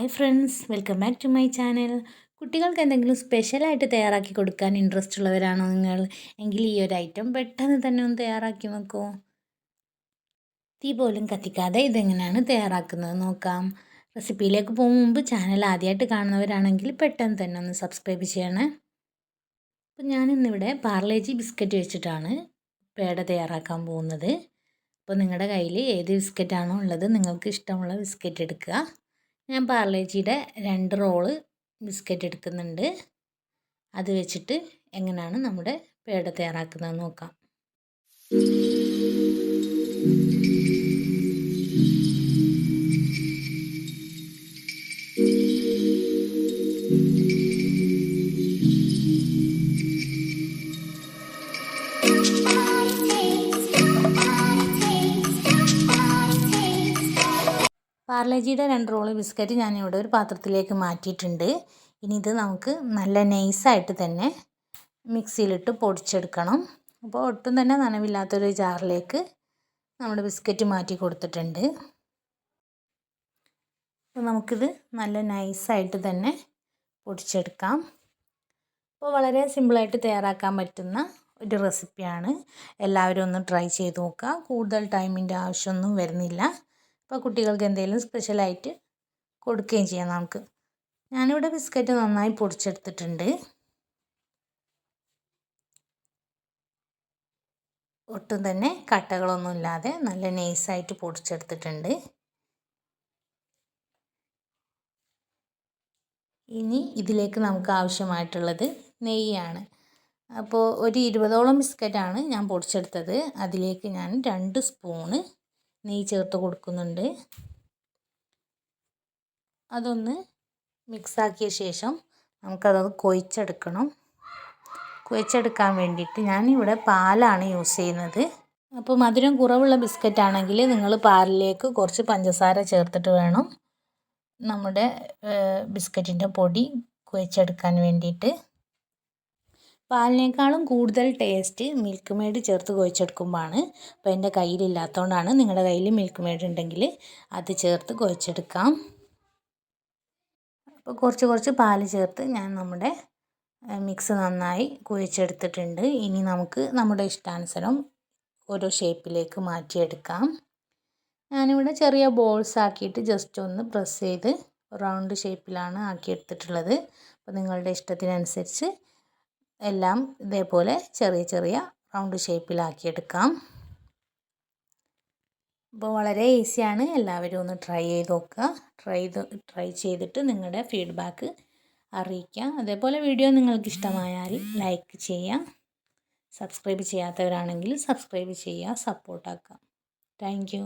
Hi friends welcome back to my channel. കുട്ടികൾക്ക് എന്തെങ്കിലും സ്പെഷ്യലായിട്ട് തയ്യാറാക്കി കൊടുക്കാൻ ഇൻട്രസ്റ്റ് ഉള്ളവരാണോ നിങ്ങൾ? എങ്കിൽ ഈ ഒരു ഐറ്റം പെട്ടെന്ന് തന്നെ ഒന്ന് തയ്യാറാക്കി നോക്കൂ. തീ പോലും കത്തിക്കാതെ ഇതെങ്ങനെയാണ് തയ്യാറാക്കുന്നത് നോക്കാം. റെസിപ്പിയിലേക്ക് പോകും മുമ്പ് ചാനൽ ആദ്യമായിട്ട് കാണുന്നവരാണെങ്കിൽ പെട്ടെന്ന് തന്നെ ഒന്ന് സബ്സ്ക്രൈബ് ചെയ്യണേ. അപ്പോൾ ഞാനിന്നിവിടെ പാർലേജി ബിസ്ക്കറ്റ് വെച്ചിട്ടാണ് പേട തയ്യാറാക്കാൻ പോകുന്നത്. അപ്പോൾ നിങ്ങളുടെ കയ്യിൽ ഏത് ബിസ്ക്കറ്റാണോ ഉള്ളത് നിങ്ങൾക്ക് ഇഷ്ടമുള്ള ബിസ്ക്കറ്റ് എടുക്കുക. ഞാൻ പാർലേജിയുടെ രണ്ട് റോൾ ബിസ്ക്കറ്റ് എടുക്കുന്നുണ്ട്. അത് വെച്ചിട്ട് എങ്ങനെയാണ് നമ്മുടെ പേട തയ്യാറാക്കുന്നത് നോക്കാം. പാർലേജിയുടെ രണ്ട് റോൾ ബിസ്ക്കറ്റ് ഞാൻ ഇവിടെ ഒരു പാത്രത്തിലേക്ക് മാറ്റിയിട്ടുണ്ട്. ഇനി ഇത് നമുക്ക് നല്ല നൈസായിട്ട് തന്നെ മിക്സിയിലിട്ട് പൊടിച്ചെടുക്കണം. അപ്പോൾ ഒട്ടും തന്നെ നനവില്ലാത്തൊരു ജാറിലേക്ക് നമ്മുടെ ബിസ്ക്കറ്റ് മാറ്റി കൊടുത്തിട്ടുണ്ട്. അപ്പോൾ നമുക്കിത് നല്ല നൈസായിട്ട് തന്നെ പൊടിച്ചെടുക്കാം. അപ്പോൾ വളരെ സിമ്പിളായിട്ട് തയ്യാറാക്കാൻ പറ്റുന്ന ഒരു റെസിപ്പിയാണ്. എല്ലാവരും ഒന്ന് ട്രൈ ചെയ്ത് നോക്കുക. കൂടുതൽ ടൈമിന്റെ ആവശ്യമൊന്നും വരുന്നില്ല. അപ്പോൾ കുട്ടികൾക്ക് എന്തെങ്കിലും സ്പെഷ്യലായിട്ട് കൊടുക്കുകയും ചെയ്യാം നമുക്ക്. ഞാനിവിടെ ബിസ്ക്കറ്റ് നന്നായി പൊടിച്ചെടുത്തിട്ടുണ്ട്. ഒട്ടും തന്നെ കട്ടകളൊന്നും ഇല്ലാതെ നല്ല നൈസായിട്ട് പൊടിച്ചെടുത്തിട്ടുണ്ട്. ഇനി ഇതിലേക്ക് നമുക്ക് ആവശ്യമായിട്ടുള്ളത് നെയ്യാണ്. അപ്പോൾ ഒരു ഇരുപതോളം ബിസ്ക്കറ്റാണ് ഞാൻ പൊടിച്ചെടുത്തത്. അതിലേക്ക് ഞാൻ രണ്ട് സ്പൂണ് നെയ്യ് ചേർത്ത് കൊടുക്കുന്നുണ്ട്. അതൊന്ന് മിക്സാക്കിയ ശേഷം നമുക്കത് കൊഴിച്ചെടുക്കണം കുഴച്ചെടുക്കാൻ വേണ്ടിയിട്ട് ഞാനിവിടെ പാലാണ് യൂസ് ചെയ്യുന്നത്. അപ്പോൾ മധുരം കുറവുള്ള ബിസ്ക്കറ്റ് ആണെങ്കിൽ നിങ്ങൾ പാലിലേക്ക് കുറച്ച് പഞ്ചസാര ചേർത്തിട്ട് വേണം. നമ്മുടെ ബിസ്ക്കറ്റിന്റെ പൊടി കുഴച്ചെടുക്കാൻ വേണ്ടിയിട്ട്. പാലിനേക്കാളും കൂടുതൽ ടേസ്റ്റ് മിൽക്ക് മെയ്ഡ് ചേർത്ത് കുഴച്ചെടുക്കുമ്പോഴാണ് അപ്പോൾ എന്റെ കയ്യിലില്ലാത്തതുകൊണ്ടാണ് നിങ്ങളുടെ കയ്യിൽ മിൽക്ക് മെയ്ഡ് ഉണ്ടെങ്കിൽ അത് ചേർത്ത് കുഴച്ചെടുക്കാം. അപ്പോൾ കുറച്ച് കുറച്ച് പാൽ ചേർത്ത് ഞാൻ നമ്മുടെ മിക്സ് നന്നായി കുഴച്ചെടുത്തിട്ടുണ്ട്. ഇനി നമുക്ക് നമ്മുടെ ഇഷ്ടാനുസരണം ഓരോ ഷേപ്പിലേക്ക് മാറ്റിയെടുക്കാം. ഞാനിവിടെ ചെറിയ ബോൾസ് ആക്കിയിട്ട് ജസ്റ്റ് ഒന്ന് പ്രസ് ചെയ്ത് റൗണ്ട് ഷേപ്പിലാണ് ആക്കിയെടുത്തിട്ടുള്ളത്. അപ്പോൾ നിങ്ങളുടെ ഇഷ്ടത്തിനനുസരിച്ച് എല്ലാം ഇതേപോലെ ചെറിയ ചെറിയ റൗണ്ട് ഷേപ്പിലാക്കിയെടുക്കാം അപ്പോൾ വളരെ ഈസിയാണ് എല്ലാവരും ഒന്ന് ട്രൈ ചെയ്ത് നോക്കുക. ട്രൈ ട്രൈ ചെയ്തിട്ട് നിങ്ങളുടെ ഫീഡ്ബാക്ക് അറിയിക്കുക. അതേപോലെ വീഡിയോ നിങ്ങൾക്ക് ഇഷ്ടമായാൽ ലൈക്ക് ചെയ്യാം സബ്സ്ക്രൈബ് ചെയ്യാത്തവരാണെങ്കിൽ സബ്സ്ക്രൈബ് ചെയ്യുക. സപ്പോർട്ടാക്കാം താങ്ക്